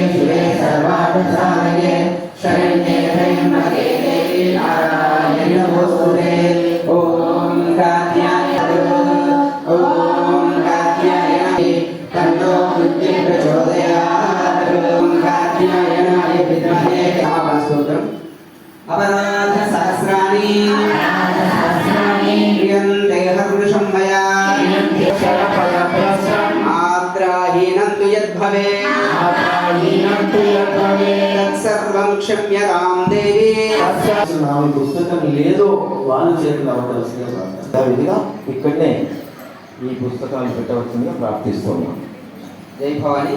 Thank you. అనుక్షమ్యతాం దేవి పుస్తకం లేదో వాళ్ళు చేతులు ఇక్కడనే ఈ పుస్తకాలు పెట్టవలసిందిగా ప్రార్థిస్తున్నాం జై భవాని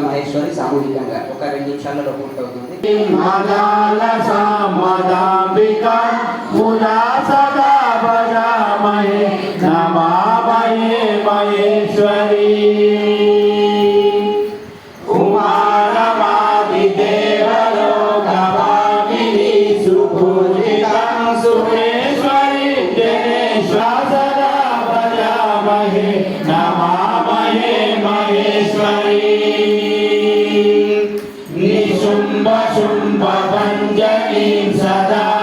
మహేశ్వరి సామూహికంగా ఒక రెండు నిమిషాలలో పూర్తవుతుంది మహేశ్వరి सदा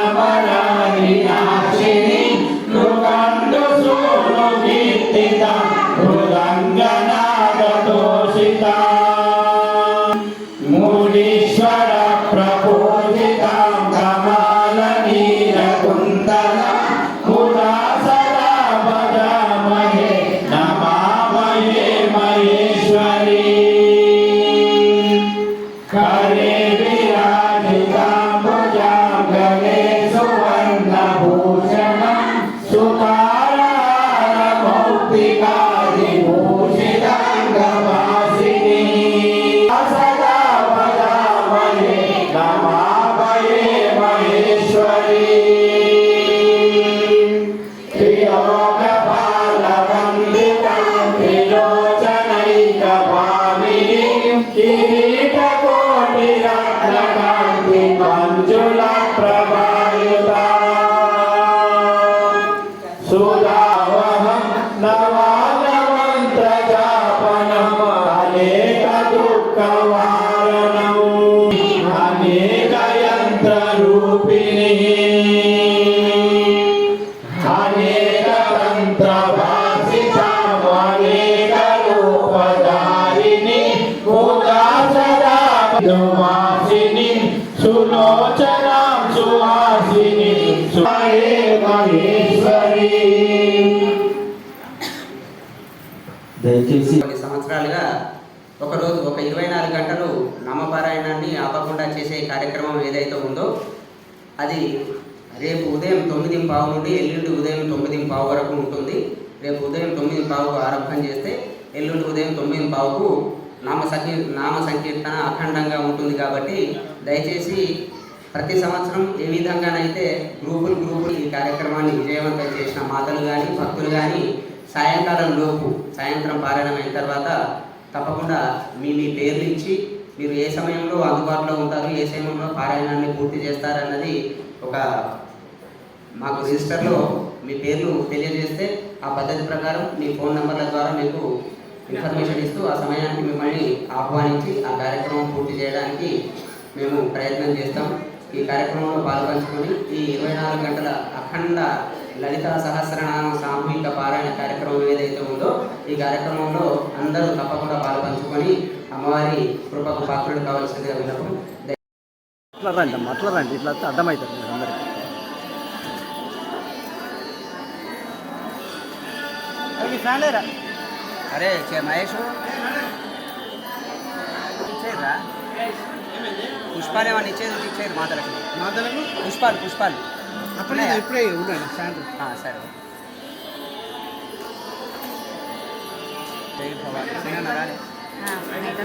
నవాజమంత్రజాపనం అనేక దుఃఖవారణము అనేక యంత్ర రూపిణి అనేక తంత్ర భాషితాం అనేక రూపధారిణి ముదా సదా సులోచనాం సుహాసిని సుమయే మయే దయచేసి కొన్ని సంవత్సరాలుగా ఒకరోజు ఒక ఇరవై నాలుగు గంటలు నామపారాయణాన్ని ఆపకుండా చేసే కార్యక్రమం ఏదైతే ఉందో అది రేపు ఉదయం తొమ్మిది పావు నుండి ఎల్లుండి ఉదయం తొమ్మిది పావు వరకు ఉంటుంది. రేపు ఉదయం తొమ్మిది పావుకు ఆరంభం చేస్తే ఎల్లుండి ఉదయం తొమ్మిది పావుకు నామ సంకీ నామ సంకీర్తన అఖండంగా ఉంటుంది కాబట్టి దయచేసి ప్రతి సంవత్సరం ఏ విధంగానైతే గ్రూపులు గ్రూపులు ఈ కార్యక్రమాన్ని విజయవంతం చేసిన మాతలు కానీ భక్తులు కానీ సాయంకాలం లోపు సాయంత్రం పారాయణం అయిన తర్వాత తప్పకుండా మీ మీ పేర్లు ఇచ్చి మీరు ఏ సమయంలో అందుబాటులో ఉంటారు ఏ సమయంలో పారాయణాన్ని పూర్తి చేస్తారన్నది ఒక మాకు రిజిస్టర్లో మీ పేర్లు తెలియజేస్తే ఆ పద్ధతి ప్రకారం మీ ఫోన్ నెంబర్ల ద్వారా మీకు ఇన్ఫర్మేషన్ ఇస్తూ ఆ సమయానికి మిమ్మల్ని ఆహ్వానించి ఆ కార్యక్రమం పూర్తి చేయడానికి మేము ప్రయత్నం చేస్తాం. ఈ కార్యక్రమంలో పాల్పంచుకొని ఈ ఇరవై నాలుగు గంటల అఖండ లలితా సహస్రనామ సామూహిక పారాయణ కార్యక్రమం ఏదైతే ఉందో ఈ కార్యక్రమంలో అందరూ తప్పకుండా పాల్పంచుకొని అమ్మవారి కృపకు పాత్రుడు కావాల్సిందిగా విన్నప్పుడు అట్లా రండి అమ్మ అట్లా రండి. ఇట్లా వస్తే అర్థమవుతుంది అందరికీ. అరే చే మహేష్. ఇచ్చేదిరా పుష్పాలు ఏమన్నా ఇచ్చేది ఇచ్చేది మాతలకు. మాటలకు పుష్పాలు పుష్పాలు. అప్పుడే ఇప్పుడే ఉండండి సాయంత్రం సరే జై భవాని సింగన్న రాలే ప్రణీత